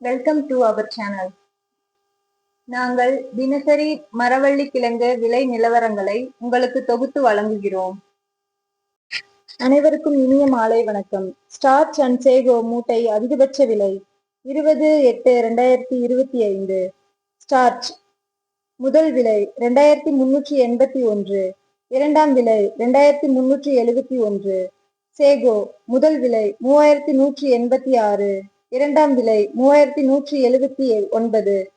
Welcome to our channel நாங்கள் தினசரி மரவள்ளி கிழங்கு விலை நிலவரங்களை உங்களுக்கு தொகுத்து வழங்குகிறோம். அனைவருக்கும் இனிய மாலை வணக்கம். ஸ்டார்ச் அண்ட் சேகோ மூட்டை அதிகபட்ச விலை இருபது எட்டு ரெண்டாயிரத்தி இருபத்தி ஐந்து. ஸ்டார்ச் முதல் விலை ரெண்டாயிரத்தி முன்னூற்றி எண்பத்தி ஒன்று. இரண்டாம் விலை ரெண்டாயிரத்தி முன்னூற்றி எழுபத்தி ஒன்று. சேகோ முதல் விலை மூவாயிரத்தி நூற்றி எண்பத்தி ஆறு. இரண்டாம் விலை மூவாயிரத்தி நூற்றி எழுபத்தி ஒன்பது.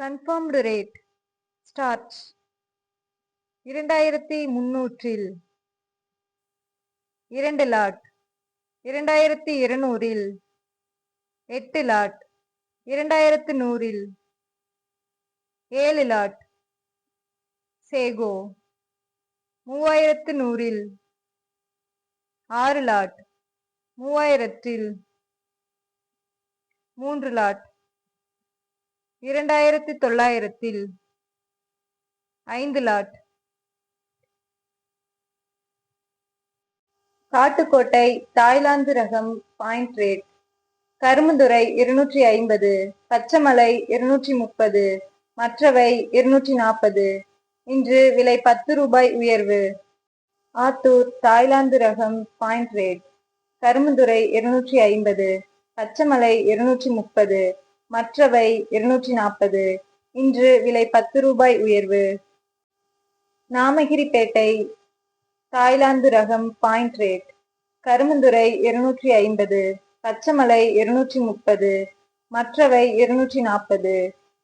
கன்ஃபார்ம்டு ரேட் ஸ்டார்ச் இரண்டாயிரத்தி முன்னூற்றில் இரண்டு லாட் இரண்டாயிரத்தி இருநூறில். எட்டு லாட் இரண்டாயிரத்து நூறில். ஏழு லாட் சேகோ மூவாயிரத்து நூறில். ஆறு லாட் மூவாயிரத்தில். மூன்று லாட். இரண்டாயிரத்தி தொள்ளாயிரத்தில் ஐந்து லாட். காட்டுக்கோட்டை தாய்லாந்து ரகம் பாயிண்ட் ரேட். கருமுதுரை இருநூற்றி ஐம்பது. பச்சைமலை இருநூற்றி முப்பது. மற்றவை இருநூற்றி நாற்பது. இன்று விலை பத்து ரூபாய் உயர்வு. ஆத்தூர் தாய்லாந்து ரகம் பாயிண்ட் ரேட். கருமுதுரை இருநூற்றி ஐம்பது. பச்சைமலை இருநூற்றி முப்பது மற்றவை இருநூற்றி நாற்பது இன்று விலை பத்து ரூபாய் உயர்வு. நாமகிரிப்பேட்டை தாய்லாந்து ரகம் பாயிண்ட் ரேட். கருமந்துரை இருநூற்றி ஐம்பது பச்சைமலை இருநூற்றி முப்பது மற்றவை இருநூற்றி நாற்பது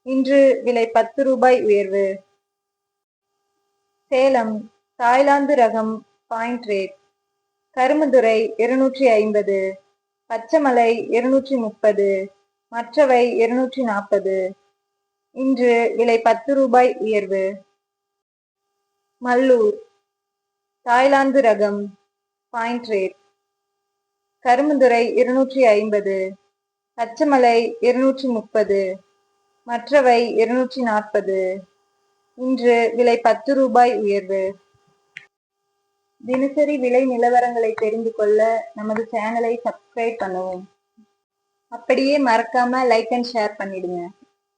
இன்று விலை பத்து ரூபாய் உயர்வு. சேலம் தாய்லாந்து ரகம் பாயிண்ட் ரேட். கரும்புதுறை இருநூற்றி ஐம்பது பச்சைமலை இருநூற்றி முப்பது மற்றவை இருநூற்றி நாற்பது இன்று விலை பத்து ரூபாய் உயர்வு. மல்லூர் தாய்லாந்து ரகம் பாயிண்ட் ரேட். கரும்புந்துறை இருநூற்றி ஐம்பது பச்சைமலை இருநூற்றி முப்பது மற்றவை இருநூற்றி நாற்பது. இன்று விலை பத்து ரூபாய் உயர்வு. தினசரி விலை நிலவரங்களை தெரிந்து கொள்ள நமது சேனலை சப்ஸ்கிரைப் பண்ணவும். அப்படியே மறக்காம லைக் அண்ட் ஷேர் பண்ணிடுங்க.